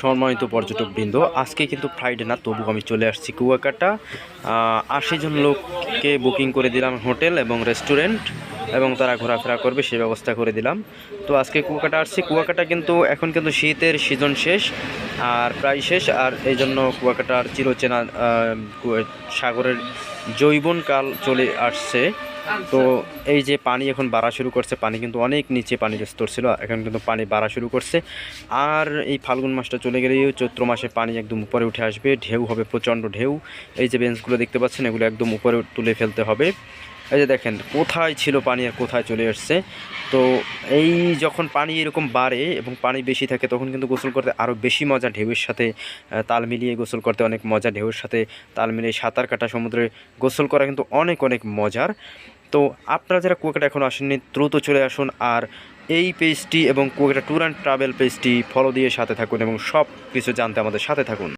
সম্মানিত পর্যটকবৃন্দ, আজকে কিন্তু ফ্রাইডে না তবু আমি চলে আসছি কুয়াকাটা। আশি জন লোককে বুকিং করে দিলাম হোটেল এবং রেস্টুরেন্ট এবং তারা ঘোরাফেরা করবে সেই ব্যবস্থা করে দিলাম। তো আজকে কুয়াকাটা আসছি। কুয়াকাটা কিন্তু এখন কিন্তু শীতের সিজন শেষ, আর প্রায় শেষ, আর এই জন্য কুয়াকাটার চিরচেনা সাগরের জৈবনকাল চলে আসছে। তো এই যে পানি এখন বাড়া শুরু করছে, পানি কিন্তু অনেক নিচে পানির স্তর ছিল, এখন কিন্তু পানি বাড়া শুরু করছে। আর এই ফাল্গুন মাসটা চলে গেলেই চৈত্র মাসে পানি একদম উপরে উঠে আসবে, ঢেউ হবে, প্রচণ্ড ঢেউ। এই যে বেঞ্চগুলো দেখতে পাচ্ছেন, এগুলো একদম উপরে তুলে ফেলতে হবে। এই যে দেখেন, কোথায় ছিল পানি আর কোথায় চলে এসছে তো এই যখন পানি এরকম বাড়ে এবং পানি বেশি থাকে, তখন কিন্তু গোসল করতে আরও বেশি মজা, ঢেউয়ের সাথে তাল মিলিয়ে গোসল করতে অনেক মজা, ঢেউয়ের সাথে তাল মিলিয়ে সাঁতার কাটা, সমুদ্রে গোসল করা কিন্তু অনেক অনেক মজার। তো আপনারা যারা কুয়াকাটা এখনও আসেননি, দ্রুত চলে আসুন আর এই পেজটি এবং কুয়াকাটা ট্যুর অ্যান্ড ট্রাভেল পেজটি ফলো দিয়ে সাথে থাকুন এবং সব কিছু জানতে আমাদের সাথে থাকুন।